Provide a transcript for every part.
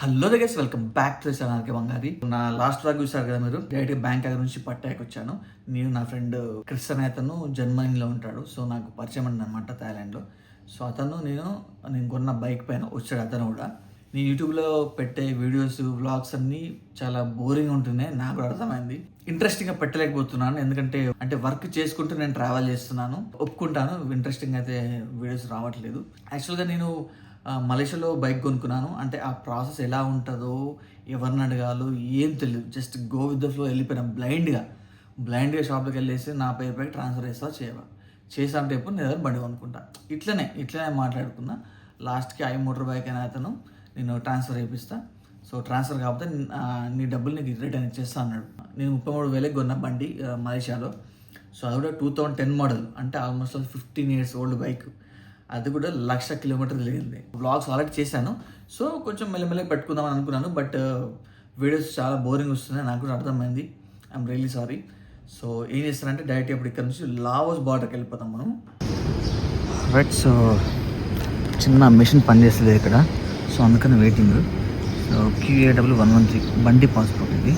Hello దగ్గర welcome back to ఛానల్కి బంగారి నా లాస్ట్ వ్లాగ్ చూసారు కదా మీరు? డైరెక్ట్ బ్యాంక్ దగ్గర నుంచి పట్టాకి వచ్చాను. నేను నా ఫ్రెండ్ క్రిస్ అనే అతను జర్మనీలో ఉంటాడు. సో నాకు పరిచయం అండి అనమాట థాయిలాండ్లో సో అతను నేను నేను కొన్న బైక్ పైన వచ్చాడు అతను కూడా. నేను యూట్యూబ్లో పెట్టే వీడియోస్ వ్లాగ్స్ అన్నీ చాలా బోరింగ్ ఉంటున్నాయి. నాకు కూడా అర్థమైంది. ఇంట్రెస్టింగ్గా పెట్టలేకపోతున్నాను. ఎందుకంటే అంటే వర్క్ చేసుకుంటూ నేను ట్రావెల్ చేస్తున్నాను. ఒప్పుకుంటాను. ఇంట్రెస్టింగ్ అయితే వీడియోస్ రావట్లేదు. యాక్చువల్గా నేను మలేషియాలో బైక్ కొనుక్కున్నాను. అంటే ఆ ప్రాసెస్ ఎలా ఉంటుందో ఎవరిని అడగాలో ఏం తెలియదు just go with the flow వెళ్ళిపోయినా బ్లైండ్గా. బ్లైండ్గా షాప్లోకి వెళ్ళేసి నా పేరు పైకి ట్రాన్స్ఫర్ చేస్తా చేయవా? చేసా అంటే ఎప్పుడు నేను దగ్గర బండి కొనుక్కుంటా. ఇట్లనే ఇట్లనే మాట్లాడుకున్నా. లాస్ట్కి ఐ మోటార్ బైక్ అనే అతను నేను ట్రాన్స్ఫర్ చేపిస్తా. సో ట్రాన్స్ఫర్ కాకపోతే నీ డబ్బులు నీకు రిటర్న్ ఇచ్చేస్తా అన్నాడు. నేను ముప్పై మూడు వేలకి కొన్న బండి మలేషియాలో. సో అది కూడా టూ థౌజండ్ టెన్ మోడల్. అంటే almost fifteen years old bike. అది కూడా లక్ష కిలోమీటర్ తిరిగింది. బ్లాగ్స్ ఆల్రెడీ చేశాను. సో కొంచెం మెల్లమెల్లగా పెట్టుకుందామని అనుకున్నాను. బట్ uh, వీడియోస్ చాలా బోరింగ్ వస్తున్నాయి. నాకు కూడా అర్థమైంది. ఐఎమ్ రియలీ సారీ సో ఏం చేస్తానంటే డైరెక్ట్ ఇప్పుడు ఇక్కడ నుంచి లావోస్ బార్డర్కి వెళ్ళిపోతాం మనం. రైట్ సో చిన్న మిషన్ పనిచేస్తుంది ఇక్కడ. సో అందుకని waiting so Q A W one one three బండి పాస్పోర్ట్ ఇది.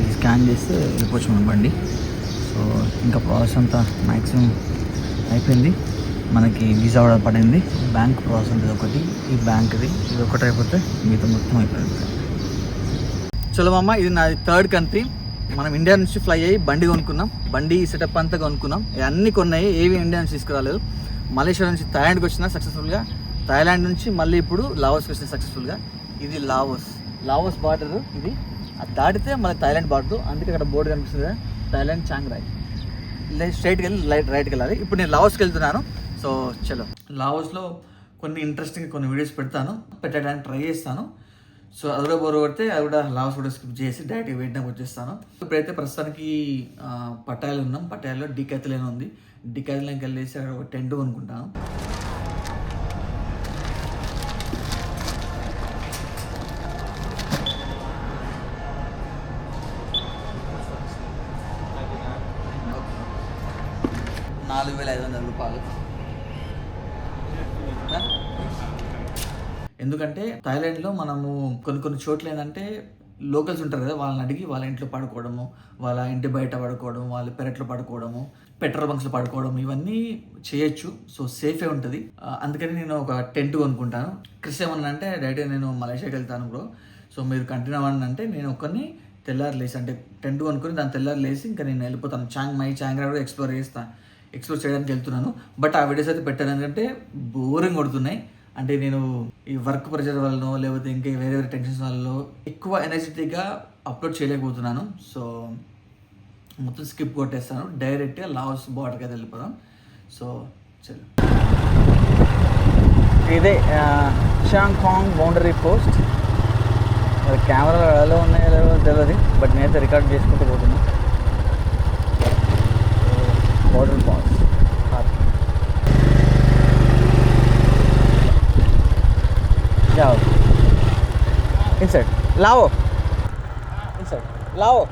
ఇది స్కాన్ చేస్తే వెళ్ళిపోవచ్చు మన బండి. సో ఇంకా ప్రాసెస్ అంతా మ్యాక్సిమం అయిపోయింది. మనకి వీసా ఆర్డర్ పడింది. బ్యాంక్ ప్రాసెస్ ఉంటుంది ఒకటి. ఈ బ్యాంక్ది ఇది. ఒకటి అయిపోతే మిగతా మొత్తం అయిపోయింది. చలో మామ ఇది నాది థర్డ్ కంట్రీ. మనం ఇండియా నుంచి ఫ్లై అయ్యి బండి కొనుక్కున్నాం. బండి సెటప్ అంతా కొనుక్కున్నాం. అన్నీ కొన్నాయి. ఏవి ఇండియా నుంచి తీసుకురాలేదు. మలేషియా నుంచి థాయిలాండ్కి వచ్చిన సక్సెస్ఫుల్గా థాయిలాండ్ నుంచి మళ్ళీ ఇప్పుడు లావోస్కి వచ్చిన సక్సెస్ఫుల్గా ఇది లావోస్. లావోస్ బార్డర్ ఇది. అది దాటితే మళ్ళీ థాయిలాండ్ బార్డర్ అందుకే అక్కడ బోర్డు కనిపిస్తుంది థాయిలాండ్ చాంగ్ రాయ్ స్ట్రైట్కి వెళ్ళి లైట్ రైట్కి వెళ్ళాలి. ఇప్పుడు నేను లావోస్కి వెళ్తున్నాను. సో చలో. లావోస్లో కొన్ని ఇంట్రెస్టింగ్ కొన్ని వీడియోస్ పెడతాను పెట్టడానికి ట్రై చేస్తాను. సో అది కూడా బోర్ అది కూడా లావోస్ కూడా స్కిప్ చేసి డైరెక్ట్ వేయడానికి వచ్చేస్తాను. ఇప్పుడైతే ప్రస్తుతానికి పట్టాయాలు ఉన్నాం. పటాయాలో డికాథలేన్ ఉంది. డికాథలేన్కి వెళ్ళేసి అక్కడ ఒక టెంట్ కొనుక్కుంటాను. ఎందుకంటే థాయిలాండ్లో మనము కొన్ని కొన్ని చోట్ల ఏంటంటే లోకల్స్ ఉంటారు కదా వాళ్ళని అడిగి వాళ్ళ ఇంట్లో పడుకోవడము వాళ్ళ ఇంటి బయట పడుకోవడం వాళ్ళ పెరట్లో పడుకోవడము పెట్రోల్ బంక్స్లో పడుకోవడం ఇవన్నీ చేయొచ్చు. సో సేఫే ఉంటుంది. అందుకని నేను ఒక టెంట్ కొనుక్కుంటాను. క్రిస్ ఏమన్నా అంటే డైరెక్ట్గా నేను మలేషియాకి వెళ్తాను బ్రో. సో మీరు కంటిన్యూ అవ్వండి అంటే నేను ఒక్కరిని తెల్లారు లేసి అంటే టెంట్ కొనుక్కొని దాని తెల్లారు లేసి ఇంకా నేను వెళ్ళిపోతాను. చాంగ్ మై చాంగ్ కూడా ఎక్స్ప్లోర్ చేస్తాను ఎక్స్ప్లోర్ చేయడానికి వెళ్తున్నాను. బట్ ఆ వీడియోస్ అయితే పెట్టాను. ఎందుకంటే బోరింగ్ కొడుతున్నాయి. అంటే నేను ఈ వర్క్ ప్రెషర్ వల్ల లేకపోతే ఇంకా వేరే వేరే టెన్షన్స్ వల్ల ఎక్కువ ఎనర్జెటిక్గా అప్లోడ్ చేయలేకపోతున్నాను. సో మొత్తం స్కిప్ కొట్టేస్తాను. డైరెక్ట్గా లాస్ బార్డర్కి అయితే వెళ్ళిపోదాం. సో చలో. ఇదే షాంగ్ కాంగ్ బౌండరీ పోస్ట్ మరి కెమెరాలు ఎలా ఉన్నాయో లేవో తెలియదు బట్ నేనైతే రికార్డ్ చేసుకుంటూ పోతున్నా. బౌండరీ పాస్ જાઓ ઇન્સર્ટ લાવો ઇન્સર્ટ લાવો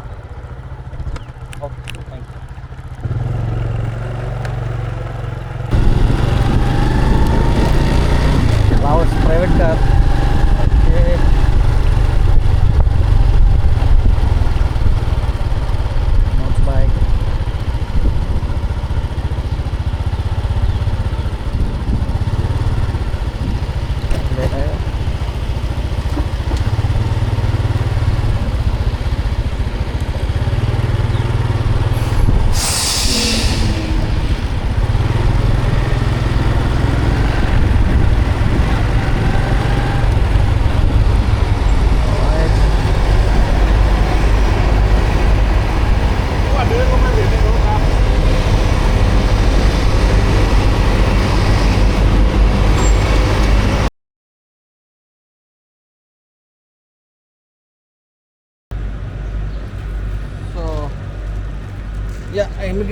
લાવો પ્રાઇવેટ કાર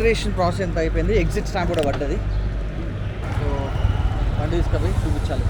యా ప్రాసెస్ ఎంత అయిపోయింది? ఎగ్జిట్ స్టాంప్ కూడా పడ్డది. సో బండి తీసుకపోయి చూపించాలి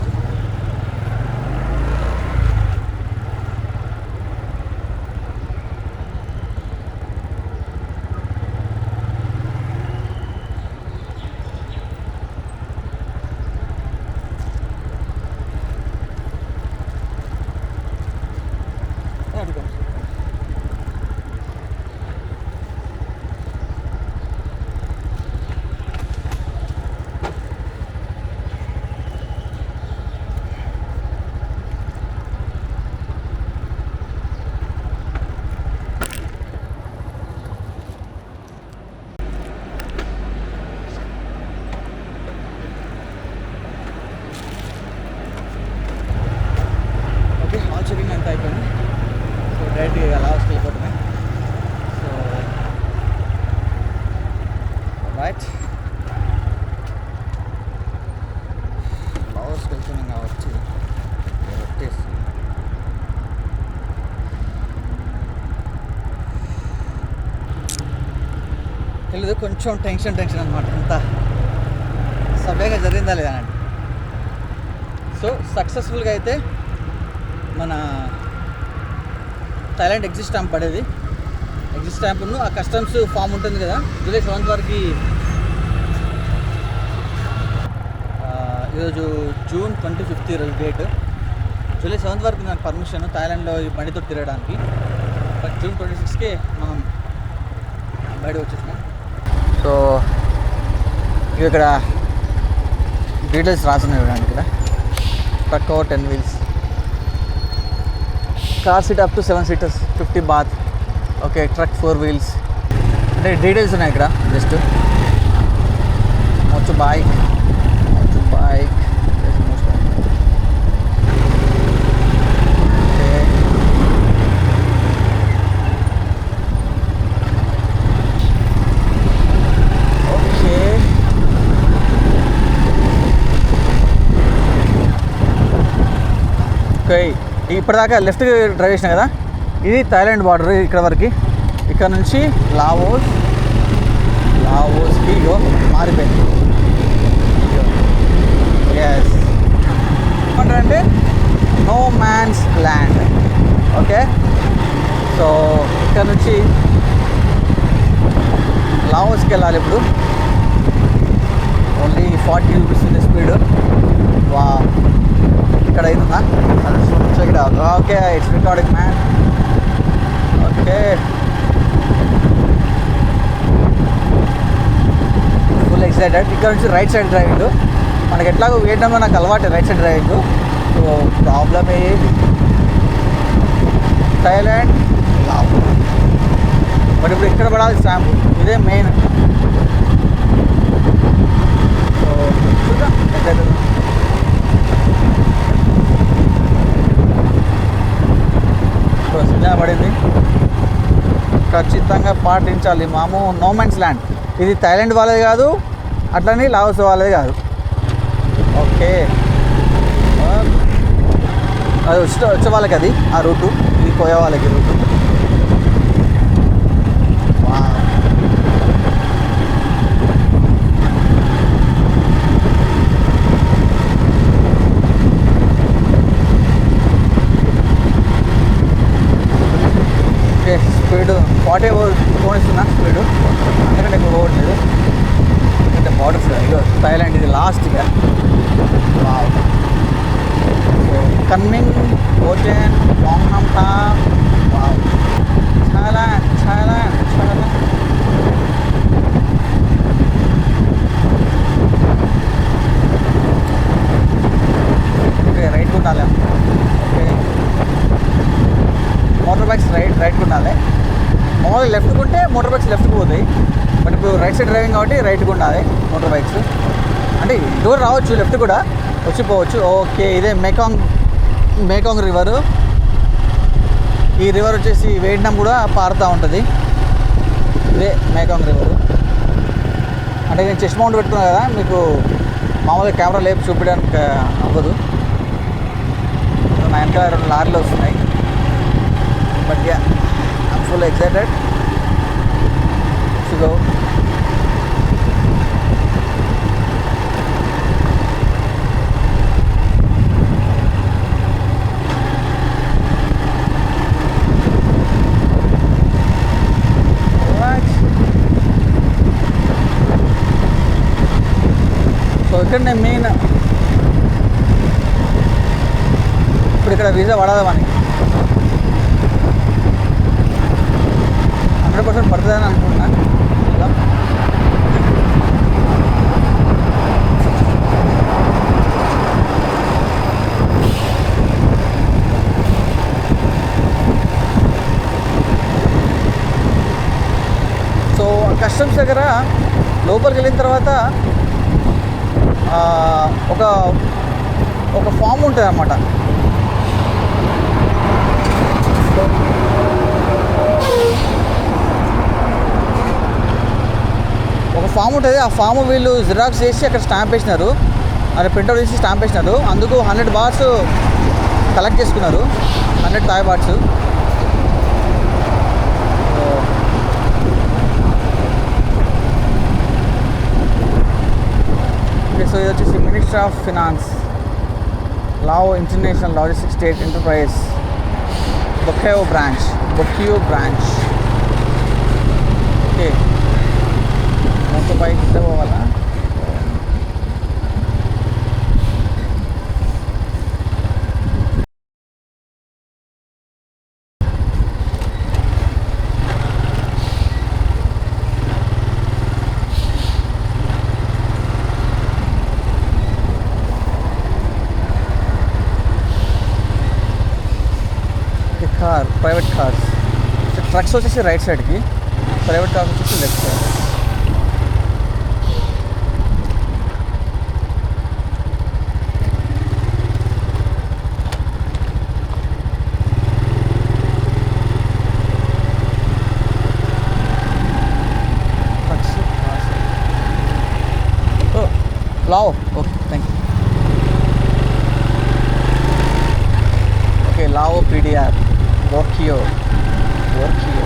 బోర్డింగ్ అంతా అయిపోయింది సో డైరెక్ట్ లాస్ట్కి వెళ్ళిపోతుంది సో రైట్ లాస్ట్కి వెళ్తున్నాం కాబట్టి వచ్చేసి తెలియదు కొంచెం టెన్షన్ టెన్షన్ అనమాట అంతా సవ్యంగా జరిగిందా లేదా అండి సో సక్సెస్ఫుల్గా అయితే మన థైలాండ్ ఎగ్జిట్ స్టాంప్ పడేది. ఎగ్జిట్ స్టాంప్ను ఆ కస్టమ్స్ ఫామ్ ఉంటుంది కదా జూలై సెవెంత్ వరకు ఈరోజు జూన్ ట్వంటీ ఫిఫ్త్ ఈరోజు డేట్. జూలై సెవెంత్ వరకు నాకు పర్మిషన్ థాయిలాండ్లో ఈ బండితో తిరగడానికి. బట్ జూన్ ట్వంటీ సిక్స్కే మనం బయట వచ్చేసినాం. సో ఇక్కడ డీటెయిల్స్ రాసిన చూడండి ఇక్కడ. Truck over ten wheels. Car seat up to seven seaters fifty baht. Okay truck four wheels. అంటే డీటెయిల్స్ ఉన్నాయి ఇక్కడ జస్ట్. మొచ్చు బాయ్ మొచ్చు బైక్ ఓకే ఓకే ఇప్పటిదాకా లెఫ్ట్ డ్రైవ్ చేసిన కదా? ఇది థాయిలాండ్ బార్డర్ ఇక్కడ వరకు. ఇక్కడ నుంచి లావోస్ లావోస్కి ఇగో మారిపోయింది. ఎస్ ఏమంటారంటే no man's land okay? So ఇక్కడ నుంచి లావోస్కి వెళ్ళాలి ఇప్పుడు. ఓన్లీ ఫార్టీ రూపీస్ ఉంది స్పీడ్ వా ఇక్కడ అవుతుందా check it out okay it's recording man okay full excited ఇక్కడ నుంచి రైట్ సైడ్ డ్రైవింగ్ మనకి ఎట్లాగో వియట్నాంలో నాకు అలవాటు right side driving so problem ఏది? థైలాండ్ లావ్ బట్ ఇప్పుడు ఇక్కడ పడాలి స్టాంప్ ఇదే మెయిన్ సో చూద్దాం. పడింది ఖచ్చితంగా పాటించాలి. మాము నోమెన్స్ ల్యాండ్ ఇది థైలాండ్ వాళ్ళది కాదు అట్లని లావోస్ వాళ్ళది కాదు. ఓకే. అది వచ్చే వచ్చే వాళ్ళకి అది ఆ రూటు. ఇది పోయే వాళ్ళకి route wow. Okay speed phone పోనిస్తున్నా speed అందుకంటే ఎక్కువ పోవట్లేదు అంటే బార్డర్స్ ఇదో థైలాండ్ ఇది లాస్ట్ ఇక. కన్మింగ్ ఓచెన్ వాంగ్నామ్ టా వావ్ చాలా చాలా చాలా ఓకే రైట్ ఉండాలి ఓకే మోటార్ బైక్స్ రైట్ రైట్కి ఉండాలి మామూలుగా లెఫ్ట్కి ఉంటే మోటార్ బైక్స్ లెఫ్ట్కి పోతాయి బట్ ఇప్పుడు రైట్ కాబట్టి రైట్కి ఉండాలి మోటార్ బైక్స్. అంటే డోర్ రావచ్చు లెఫ్ట్ కూడా వచ్చిపోవచ్చు. ఓకే ఇదే మేకాంగ్ మేకాంగ్ రివర్ ఈ రివర్ వచ్చేసి వేడినం కూడా పారుతూ ఉంటుంది. ఇదే మేకాంగ్ రివర్ అంటే నేను చెస్ట్ మౌంట్ పెట్టుకున్నా కదా మీకు మామూలుగా కెమెరా లేపు చూపించడానికి అవ్వదు. నా వెనకాల రెండు లారీలు వస్తున్నాయి. But yeah full excited. To go so main. ఇప్పుడు ఇక్కడ వీసా పడదా మనకి హండ్రెడ్ పర్సెంట్ పడుతుందని అనుకుంటున్నా. సో కస్టమ్స్ దగ్గర లోపలికి వెళ్ళిన తర్వాత ఒక ఒక ఫామ్ ఉంటుంది అన్నమాట ఒక ఫామ్ ఉంటుంది. ఆ ఫామ్ వీళ్ళు జిరాక్స్ చేసి అక్కడ స్టాంప్ వేసినారు. అది ప్రింట్అవుట్ చేసి స్టాంప్ వేసినారు. అందుకు హండ్రెడ్ బార్స్ కలెక్ట్ చేసుకున్నారు. Hundred Thai bahts. Okay so ఇది వచ్చేసి minister of finance Lao international logistic state enterprise Bokeo branch Bokeo branch okay మొత్తం బైక్ ఇస్తే పోవాలా కార్ ప్రైవేట్ కార్స్ ట్రక్స్ వచ్చేసి రైట్ సైడ్కి. ప్రైవేట్ కార్స్ వచ్చేసి left side. Lao. Okay thank you. Okay Lao PDR వోకియో worki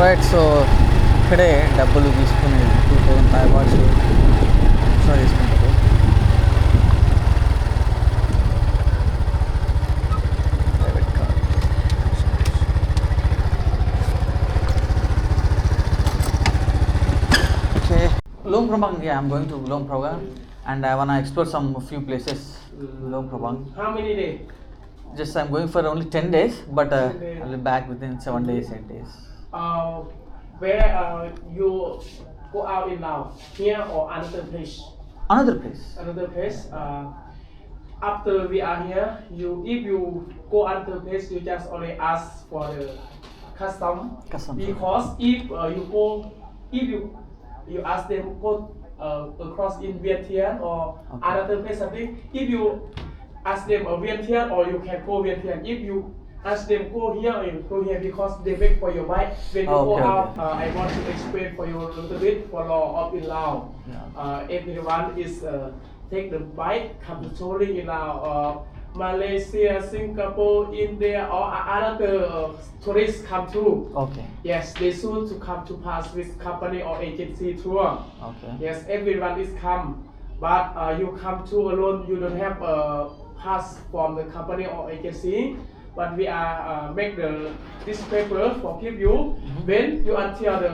right so ఇక్కడే డబ్బులు తీసుకుని two thousand five watts extra తీసుకుంటారు Private car. Okay. Luang Prabang, yeah, I'm going to Luang Prabang and I wanna explore some few places. Luang Prabang. How many days? Just I'm going for only 10 days, but uh, 10 days. I'll be back within 7 days, 8 days. Uh, where uh, you go out in now? Here or another place? Another place. Another place. Uh, after we are here, you if you go another place, you just only ask for the custom. Custom. Because if uh, you go, if you you ask them go uh, across in Vientiane or Okay. another place something, if you ask them a Vientiane or you can go Vientiane. If you ask them go here you go here because they wait for your bike. When you Okay, go out, okay. uh, I want to explain for you a little bit for law of in Lao. Yeah. Uh, everyone is uh, take the bike come to touring in Lao. Uh, Malaysia, Singapore, India, or other uh, tourists come to. Okay. Yes, they soon to come to pass with company or agency tour. Okay. Yes, everyone is come, but uh, you come to alone. You don't have a pass from the company or agency. But we are uh, make the this paper for give you Mhm. when you until the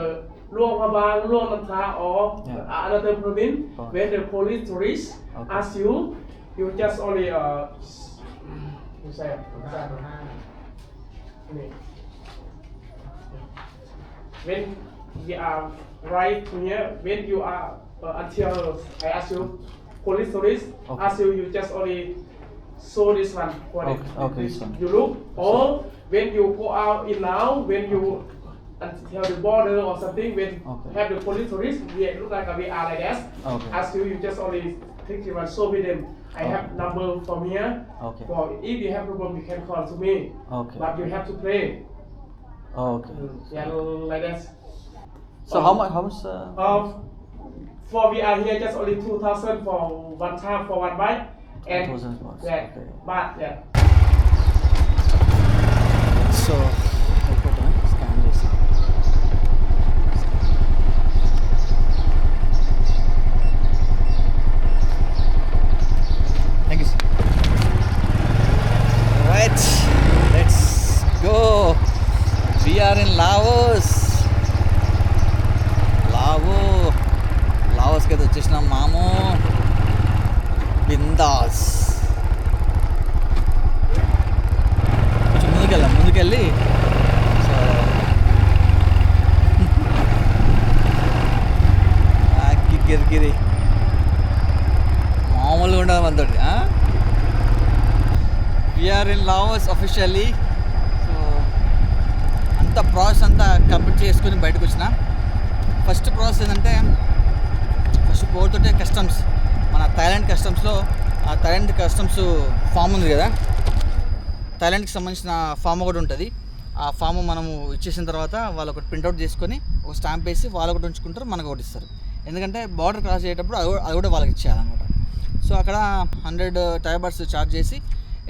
Luang Prabang, Luang Nantha or Yeah. another province. Oh. When the police tourists Okay. ask you, you just only uh, you say, when we are right here, when you are uh, until I ask you, police tourist Okay. ask you, you just only show this one. for Okay, it. okay, this one. You look, or when you go out in now, when you until the border or something, when Okay. have the police tourist, we look like we are like that. Okay. Ask you, you just only take you and show me them. I have number from here. Okay. For if you have problem, you can call to me. Okay. But you have to pay. Okay. Yeah, like that. So how much? How much? Uh, Uh, for we are here just only two thousand for one time for one bike. And 2,000 bucks, yeah, okay. but yeah. so we're in Laos officially so అంత process అంతా complete చేసుకుని బయటకు వచ్చిన. First process ఏంటంటే first పోతుంటే customs మన Thailand కస్టమ్స్లో ఆ థాయిలాండ్ కస్టమ్స్ ఫామ్ ఉంది కదా? థైలాండ్కి సంబంధించిన ఫామ్ ఒకటి ఉంటుంది. ఆ ఫామ్ మనము ఇచ్చేసిన తర్వాత వాళ్ళు ఒకటి ప్రింట్అవుట్ చేసుకొని ఒక స్టాంప్ వేసి వాళ్ళు ఒకటి ఉంచుకుంటారు మనకు ఒకటి ఇస్తారు. ఎందుకంటే బార్డర్ క్రాస్ చేసేటప్పుడు అది అది కూడా వాళ్ళకి ఇచ్చేయాలన్నమాట. సో అక్కడ హండ్రెడ్ టైబర్స్ ఛార్జ్ చేసి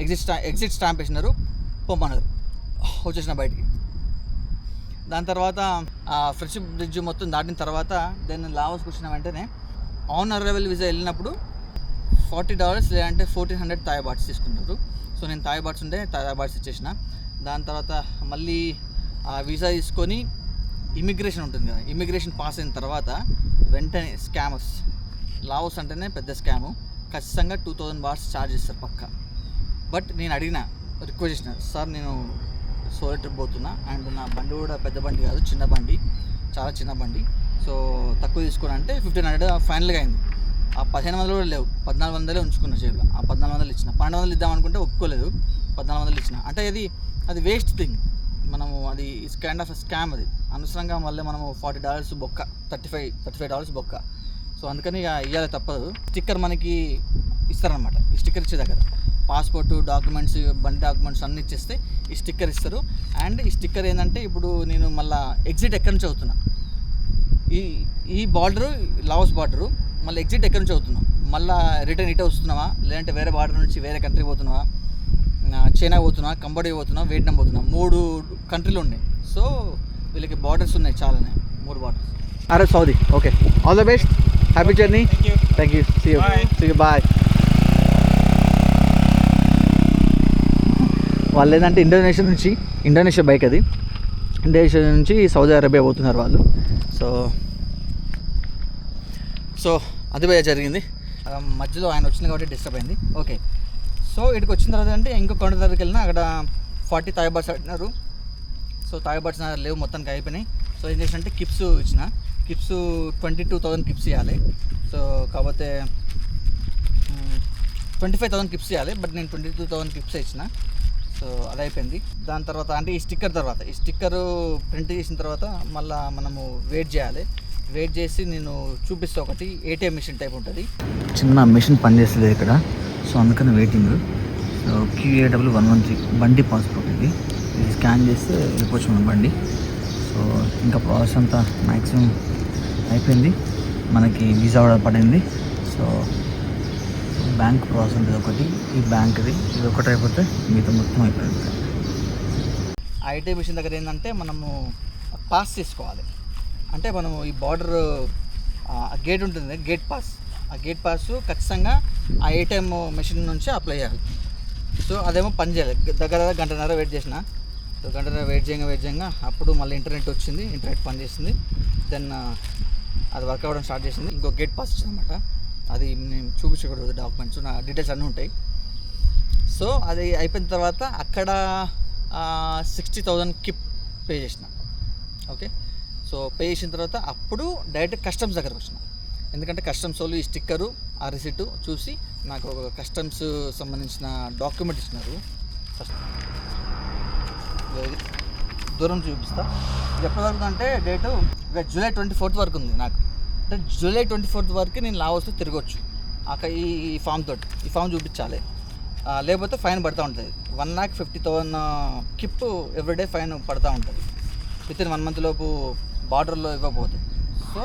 ఎగ్జిట్ స్టా ఎగ్జిట్ స్టాంప్ వేసినారు. పొమ్మన్నారు. వచ్చేసిన బయటికి. దాని తర్వాత ఆ ఫ్రెండ్షిప్ బ్రిడ్జ్ మొత్తం దాటిన తర్వాత దెన్ లావోస్కి వచ్చిన వెంటనే ఆన్ అరైవల్ వీసా వెళ్ళినప్పుడు ఫార్టీ డాలర్స్ లేదంటే ఫోర్టీన్ హండ్రెడ్ థాయ్ బాట్స్ తీసుకుంటారు సో నేను థాయ్ బాట్స్ ఉంటే థాయ్ బాట్స్ ఇచ్చేసిన. దాని తర్వాత మళ్ళీ ఆ వీసా తీసుకొని ఇమిగ్రేషన్ ఉంటుంది కదా ఇమిగ్రేషన్ పాస్ అయిన తర్వాత వెంటనే స్కామర్స్ లావోస్ అంటేనే పెద్ద స్కాము ఖచ్చితంగా టూ థౌజండ్ బార్స్ ఛార్జ్ చేస్తారు పక్క. బట్ నేను అడిగిన రిక్వెస్ట్ చేసిన సార్ నేను సోలో ట్రిప్ పోతున్నా అండ్ నా బండి కూడా పెద్ద బండి కాదు చిన్న బండి చాలా చిన్న బండి. సో తక్కువ తీసుకోండి అంటే ఫిఫ్టీన్ హండ్రెడ్ ఫైనల్గా అయింది. ఆ పదిహేను వందలు కూడా లేవు. పద్నాలుగు వందలే ఉంచుకున్న జేబులో. ఆ పద్నాలుగు వందలు ఇచ్చిన. పన్నెండు వందలు ఇద్దాం అనుకుంటే ఒప్పుకోలేదు. పద్నాలుగు వందలు ఇచ్చిన. అంటే అది అది వేస్ట్ థింగ్ మనము అది ఇస్ కైండ్ ఆఫ్ స్కామ్ అది. అనవసరంగా మళ్ళీ మనము ఫార్టీ డాలర్స్ బొక్క thirty five thirty five dollars బొక్క. సో అందుకని ఇక ఇవ్వాలి తప్పదు. స్టిక్కర్ మనకి ఇస్తారనమాట ఈ స్టిక్కర్ ఇచ్చే దగ్గర. పాస్పోర్టు డాక్యుమెంట్స్ బండి డాక్యుమెంట్స్ అన్నీ ఇచ్చేస్తే ఈ స్టిక్కర్ ఇస్తారు. అండ్ ఈ స్టిక్కర్ ఏంటంటే ఇప్పుడు నేను మళ్ళీ ఎగ్జిట్ ఎక్కడి నుంచి అవుతున్నా. ఈ ఈ బార్డరు లావస్ బార్డరు మళ్ళీ ఎగ్జిట్ ఎక్కడి నుంచి అవుతున్నాం. మళ్ళీ రిటర్న్ ఇటే వస్తున్నావా? లేదంటే వేరే బార్డర్ నుంచి వేరే కంట్రీ పోతున్నావా? చైనా పోతున్నా కంబోడియా పోతున్నా వియట్నాం పోతున్నా మూడు కంట్రీలు ఉన్నాయి. సో వీళ్ళకి బార్డర్స్ ఉన్నాయి చాలానే. మూడు బార్డర్స్. అరే Saudi. Okay. All the best. Happy journey thank you see you Bye. See you bye వాళ్ళు ఏంటంటే ఇండోనేషియా నుంచి ఇండోనేషియా బైక్ అది. ఇండోనేషియా నుంచి సౌదీ అరేబియా పోతున్నారు వాళ్ళు. సో సో అది భయ జరిగింది మధ్యలో ఆయన వచ్చింది కాబట్టి డిస్టర్బ్ అయింది. ఓకే సో ఇక్కడికి వచ్చిన తర్వాత అంటే ఇంకో కౌంటర్ దగ్గరికి వెళ్ళినా అక్కడ ఫార్టీ థాయ్ బర్డ్స్ అడిగినారు సో నా లేవు మొత్తానికి అయిపోయినాయి. సో ఏం చేసిన అంటే కిప్స్ ఇచ్చిన. Kips twenty two thousand kips ఇవ్వాలి సో కాకపోతే ట్వంటీ ఫైవ్ థౌసండ్ కిప్స్ ఇవ్వాలి బట్ నేను ట్వంటీ టూ థౌసండ్ కిప్స్ ఇచ్చిన. సో అది అయిపోయింది. దాని తర్వాత అంటే ఈ స్టిక్కర్ తర్వాత ఈ స్టిక్కర్ ప్రింట్ చేసిన తర్వాత మళ్ళీ మనము వెయిట్ చేయాలి. వెయిట్ చేసి నేను చూపిస్తే ఒకటి ఏటీఎం మిషన్ టైప్ ఉంటుంది. చిన్న మిషన్ పనిచేస్తుంది ఇక్కడ సో అందుకని waiting. So Q A W one one three బండి పాస్పోర్ట్ ఇది. ఇది స్కాన్ చేస్తే వెళ్ళిపోవచ్చు మన బండి. సో ఇంకా ప్రాసెస్ అంతా మ్యాక్సిమం అయిపోయింది. మనకి వీసా కూడా పడింది. సో బ్యాంక్ ప్రాసెస్ ఉంటుంది ఒకటి. ఈ బ్యాంక్ది ఇది. ఒకటి అయిపోతే మిగతా మొత్తం అయిపోయింది. ఐటీ మిషన్ దగ్గర ఏంటంటే మనము పాస్ తీసుకోవాలి అంటే మనము ఈ బార్డర్ గేట్ ఉంటుంది. గేట్ పాస్ ఆ గేట్ పాస్ ఖచ్చితంగా ఆ ఏటీఎం మెషిన్ నుంచి అప్లై చేయాలి. సో అదేమో పని చేయాలి. దగ్గర దగ్గర గంటన్నర వెయిట్ చేసిన. సో గంట వెయిట్ చేయంగా వెయిట్ చేయంగా అప్పుడు మళ్ళీ ఇంటర్నెట్ వచ్చింది ఇంటర్నెట్ పనిచేసింది. దెన్ అది వర్క్ అవ్వడం స్టార్ట్ చేసింది. ఇంకో గేట్ పాస్ వచ్చింది అనమాట అది నేను చూపించకూడదు డాక్యుమెంట్స్ నా డీటెయిల్స్ అన్నీ ఉంటాయి. సో అది అయిపోయిన తర్వాత అక్కడ సిక్స్టీ థౌజండ్ కిప్ పే చేసిన. ఓకే? సో పే చేసిన తర్వాత అప్పుడు డైరెక్ట్ కస్టమ్స్ దగ్గరకు వచ్చిన. ఎందుకంటే కస్టమ్స్ వాళ్ళు ఈ స్టిక్కరు ఆ రిసిట్ చూసి నాకు ఒక కస్టమ్స్ సంబంధించిన డాక్యుమెంట్ ఇచ్చినారు. ఫస్ట్. దూరం చూపిస్తా. ఎప్పటి వరకు అంటే డేటు ఇక జూలై ట్వంటీ ఫోర్త్ వరకు ఉంది నాకు. అంటే జూలై ట్వంటీ ఫోర్త్ వరకు నేను లావోస్లో తిరగొచ్చు. అక్కడ ఈ ఫామ్ తోటి ఈ ఫామ్ చూపించాలి. లేకపోతే ఫైన్ పడుతూ ఉంటుంది. One lakh fifty thousand kip everyday fine పడుతూ ఉంటుంది. విత్ ఇన్ వన్ మంత్ లోపు బార్డర్లో ఇవ్వకపోతే. సో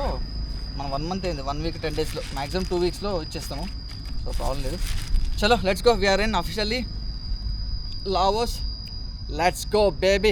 మనం వన్ మంత్ అయింది. వన్ వీక్ టెన్ డేస్లో మ్యాక్సిమం టూ వీక్స్లో ఇచ్చేస్తాము. సో ప్రాబ్లం లేదు. చలో let's go. We're in officially Laos let's go baby